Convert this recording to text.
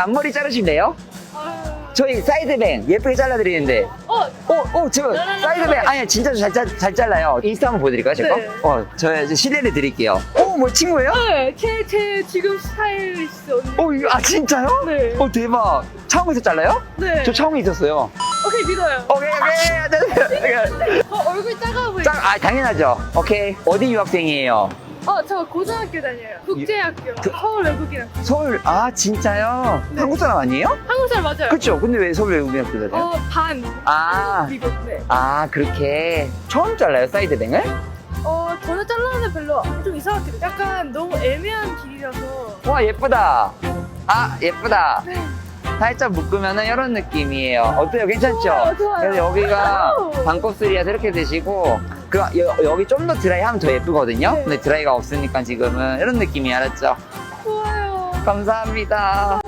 앞머리 자르실래요? 아, 저희 사이드뱅 예쁘게 잘라드리는데. 어, 어, 어, 저 사이드뱅 아니 진짜 잘, 잘, 잘 잘라요. 인스타 한번 보여드릴까요, 제 거? 네. 어, 저 이제 실례를 드릴게요. 어, 뭐 친구예요? 네, 제, 제 지금 스타일리스트 언니. 어, 이거- 아 진짜요? 네. 어, 대박. 처음에서 잘라요? 네. 저 처음에 있었어요. 오케이, 믿어요. 오케이, 오케이. 얼굴 작아 보이. 짱, 아, 당연하죠. 오케이. 어디 유학생이에요? 어, 저 고등학교 다녀요. 국제학교. 서울 외국인학교. 서울, 아, 진짜요? 네. 한국 사람 아니에요? 한국 사람 맞아요. 그쵸? 근데 왜 서울 외국인 학교 다녀요? 어, 반. 아, 미국. 네. 아, 그렇게. 처음 잘라요, 사이드뱅을? 어, 저는 잘라는데 별로 좀 이상하게 약간 너무 애매한 길이라서. 와, 예쁘다. 아, 예쁘다. 네. 살짝 묶으면은 이런 느낌이에요. 어때요? 괜찮죠? 좋아요, 좋아요. 그래서 여기가. 반곱슬이라서 이렇게 되시고, 그, 여, 기 좀 더 드라이 하면 더 예쁘거든요? 네. 근데 드라이가 없으니까 지금은 이런 느낌이 알았죠? 좋아요. 감사합니다.